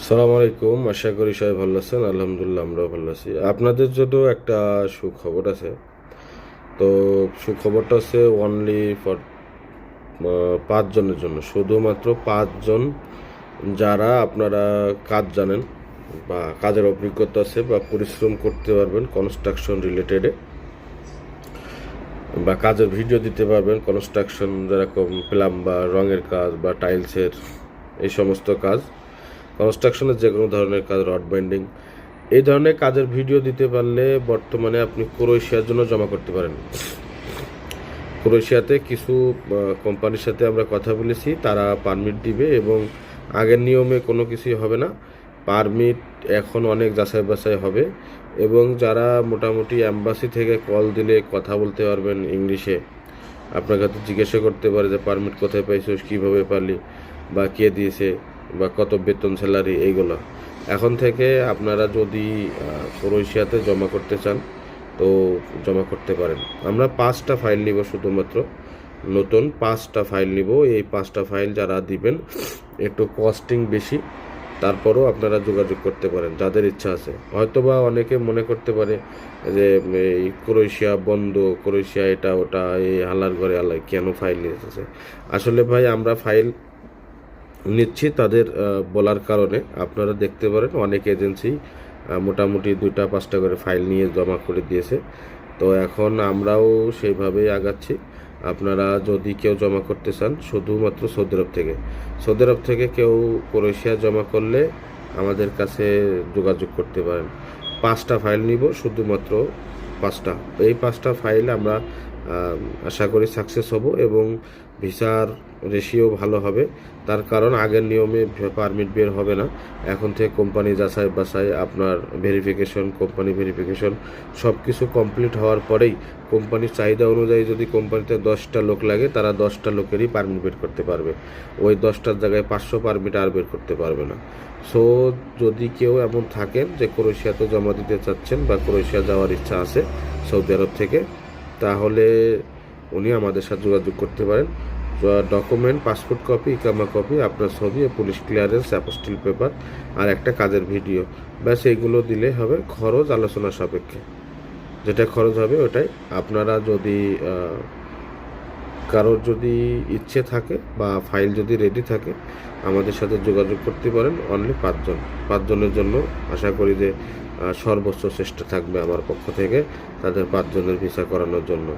সালাম আলাইকুম, আশা করি সবাই ভালো আছেন, আলহামদুলিল্লাহ আমরাও ভালো আছি। আপনাদের জন্য একটা সুখবর আছে। তো সুখবরটা হচ্ছে অনলি ফর পাঁচজনের জন্য। শুধুমাত্র পাঁচজন যারা আপনারা কাজ জানেন বা কাজের অভিজ্ঞতা আছে বা পরিশ্রম করতে পারবেন কনস্ট্রাকশন রিলেটেডে বা কাজের ভিডিও দিতে পারবেন কনস্ট্রাকশন যেরকম প্লাম্বার রঙের কাজ বা টাইলসের এই সমস্ত কাজ। কনস্ট্রাকশনের যে কোনো ধরনের কাজ রড বাইন্ডিং এই ধরনের কাজের ভিডিও দিতে পারলে বর্তমানে আপনি ক্রোয়েশিয়ার জন্য জমা করতে পারেন। ক্রোয়েশিয়াতে কিছু কোম্পানির সাথে আমরা কথা বলেছি, তারা পারমিট দিবে এবং আগের নিয়মে কোনো কিছুই হবে না। পারমিট এখন অনেক যাচাই বাছাই হবে এবং যারা মোটামুটি অ্যাম্বাসি থেকে কল দিলে কথা বলতে পারবেন ইংলিশে আপনার কাছে জিজ্ঞাসা করতে পারে যে পারমিট কোথায় পাইছিস কীভাবে পারলি বা কে দিয়েছে। বা কত বেতন স্যালারি এইগুলো। এখন থেকে আপনারা যদি ক্রোয়েশিয়াতে জমা করতে চান, তো জমা করতে পারেন। আমরা পাঁচটা ফাইল নিব শুধুমাত্র। নতুন পাঁচটা ফাইল নিব। এই পাঁচটা ফাইল যারা দিবেন, একটু কস্টিং বেশি, তারপরও আপনারা যোগাযোগ করতে পারেন, যাদের ইচ্ছা আছে। হয়তোবা অনেকে মনে করতে পারে যে, এই ক্রোয়েশিয়া বন্ধ, ক্রোয়েশিয়া এটা, ওটা, এই হালার ঘরে আলাই কেন ফাইল নিয়ে এসেছে? আসলে ভাই, আমরা ফাইল নিচ্ছি তাদের বলার কারণে। আপনারা দেখতে পারেন, অনেক এজেন্সি মোটামুটি দুইটা, পাঁচটা করে ফাইল নিয়ে জমা করে দিয়েছে। তো এখন আমরাও সেইভাবেই আগাচ্ছি। আপনারা যদি কেউ জমা করতে চান, শুধুমাত্র সৌদি আরব থেকে। সৌদি আরব থেকে কেউ ক্রোয়েশিয়া জমা করলে আমাদের কাছে যোগাযোগ করতে পারেন। পাঁচটা ফাইল নিব, শুধুমাত্র পাঁচটা। এই পাঁচটা ফাইল আমরা আশা করি সাকসেস হব এবং ভিসার রেশিও ভালো হবে। তার কারণ আগের নিয়মে পারমিট বের হবে না। এখন থেকে কোম্পানি যাচাই বাছাই, আপনার ভেরিফিকেশন কোম্পানি ভেরিফিকেশন সব কিছু কমপ্লিট হওয়ার পরেই কোম্পানির চাহিদা অনুযায়ী যদি কোম্পানিতে দশটা লোক লাগে, তারা দশটা লোকেরই পারমিট বের করতে পারবে। ওই দশটার জায়গায় পাঁচশো পারমিট আর বের করতে পারবে না। সো যদি কেউ এমন থাকেন যে ক্রোয়েশিয়াতে জমা দিতে চাচ্ছেন বা ক্রোয়েশিয়া যাওয়ার ইচ্ছা আছে সৌদি আরব থেকে তাহলে উনি আমাদের সাথে যোগাযোগ করতে পারেন। ডকুমেন্ট পাসপোর্ট কপি ইকামা কপি আপনার ছবি পুলিশ ক্লিয়ারেন্স অ্যাপোস্টিল পেপার আর একটা কাজের ভিডিও ব্যাস, এইগুলো দিলে হবে খরচ, আলোচনা সাপেক্ষে। যেটা খরচ হবে ওটাই। আপনারা যদি কারোর যদি ইচ্ছে থাকে বা ফাইল যদি রেডি থাকে, আমাদের সাথে যোগাযোগ করতে পারেন অনলি পাঁচজন। পাঁচজনের জন্য আশা করি যে সর্বোচ্চ চেষ্টা থাকবে আমার পক্ষ থেকে তাদের পাঁচজনের ভিসা করানোর জন্য।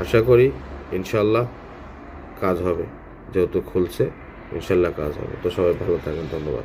আশা করি ইনশাল্লাহ কাজ হবে। যেহেতু খুলছে ইনশাল্লাহ কাজ হবে। তো সবাই ভালো থাকেন, ধন্যবাদ।